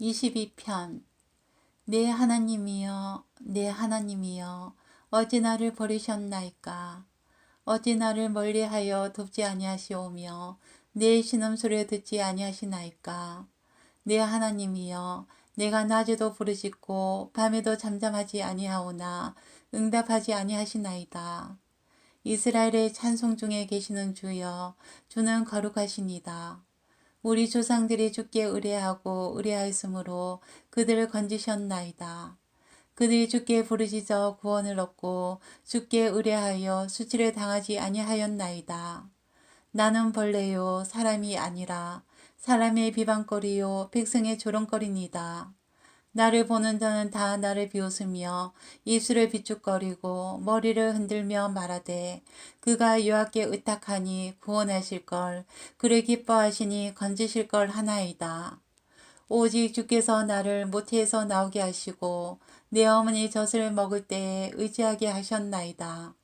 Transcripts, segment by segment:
22편. 내 하나님이여 내 하나님이여 어찌 나를 버리셨나이까? 어찌 나를 멀리하여 돕지 아니하시오며 내 신음소리를 듣지 아니하시나이까? 내 하나님이여 내가 낮에도 부르짖고 밤에도 잠잠하지 아니하오나 응답하지 아니하시나이다. 이스라엘의 찬송 중에 계시는 주여 주는 거룩하시니다 우리 조상들이 주께 의뢰하고 의뢰하였으므로 그들을 건지셨나이다. 그들이 주께 부르짖어 구원을 얻고 주께 의뢰하여 수치를 당하지 아니하였나이다. 나는 벌레요 사람이 아니라 사람의 비방거리요 백성의 조롱거리니다. 나를 보는 자는 다 나를 비웃으며 입술을 비축거리고 머리를 흔들며 말하되 그가 여호와께 의탁하니 구원하실 걸 그를 기뻐하시니 건지실 걸 하나이다. 오직 주께서 나를 모태에서 나오게 하시고 내 어머니 젖을 먹을 때에 의지하게 하셨나이다.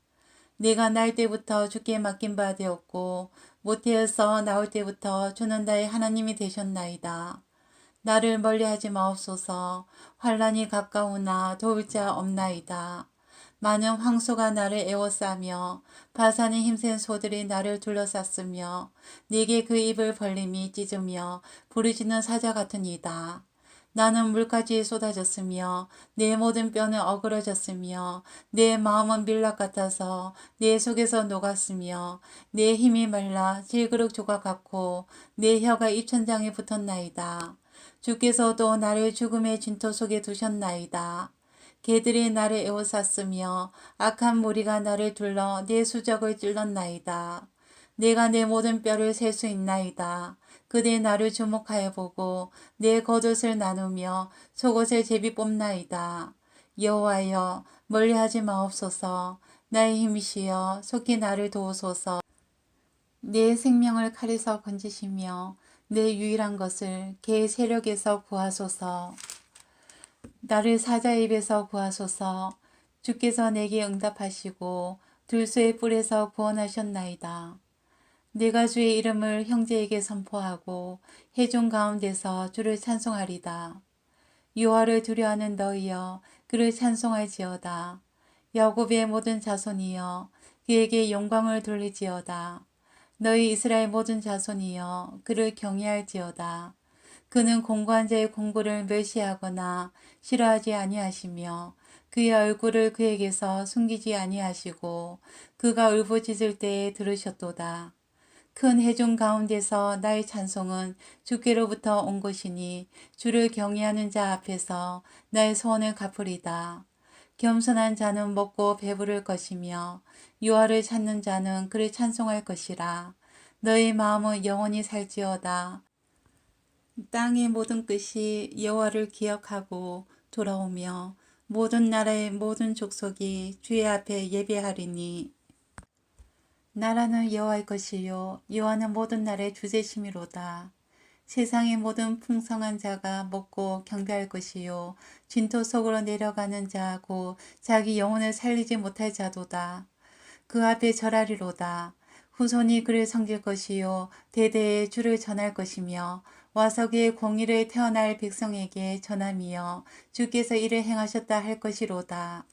내가 날 때부터 주께 맡긴 바 되었고 모태에서 나올 때부터 주는 나의 하나님이 되셨나이다. 나를 멀리하지 마옵소서. 환란이 가까우나 도울 자 없나이다. 많은 황소가 나를 에워싸며 바산의 힘센 소들이 나를 둘러쌌으며 네게 그 입을 벌림이 찢으며 부르짖는 사자 같으니다. 나는 물까지 쏟아졌으며 내 모든 뼈는 어그러졌으며 내 마음은 밀랍 같아서 내 속에서 녹았으며 내 힘이 말라 질그릇 조각 같고 내 혀가 입천장에 붙었나이다. 주께서도 나를 죽음의 진토 속에 두셨나이다. 개들이 나를 에워쌌으며 악한 무리가 나를 둘러 내 수적을 찔렀나이다. 내가 내 모든 뼈를 셀 수 있나이다. 그대 나를 주목하여 보고 내 겉옷을 나누며 속옷을 제비 뽑나이다. 여호와여 멀리하지 마옵소서. 나의 힘이시여 속히 나를 도우소서. 내 생명을 칼에서 건지시며 내 유일한 것을 개 세력에서 구하소서. 나를 사자의 입에서 구하소서. 주께서 내게 응답하시고 들소의 뿔에서 구원하셨나이다. 내가 주의 이름을 형제에게 선포하고 해중 가운데서 주를 찬송하리다. 여호와를 두려워하는 너희여 그를 찬송할지어다. 야곱의 모든 자손이여 그에게 영광을 돌리지어다. 너희 이스라엘 모든 자손이여 그를 경외할지어다. 그는 공고한 자의 공부를 멸시하거나 싫어하지 아니하시며 그의 얼굴을 그에게서 숨기지 아니하시고 그가 울부짖을 때에 들으셨도다. 큰 해중 가운데서 나의 찬송은 주께로부터 온 것이니 주를 경외하는 자 앞에서 나의 소원을 갚으리다. 겸손한 자는 먹고 배부를 것이며 유아를 찾는 자는 그를 찬송할 것이라. 너의 마음은 영원히 살지어다. 땅의 모든 끝이 여호와를 기억하고 돌아오며 모든 나라의 모든 족속이 주의 앞에 예배하리니 나라는 여호와의 것이요 여호와는 모든 나라의 주제심이로다. 세상의 모든 풍성한 자가 먹고 경배할 것이요 진토 속으로 내려가는 자고 자기 영혼을 살리지 못할 자도다. 그 앞에 절하리로다. 후손이 그를 섬길 것이요 대대에 주를 전할 것이며 와석의 공의를 태어날 백성에게 전함이여 주께서 이를 행하셨다 할 것이로다.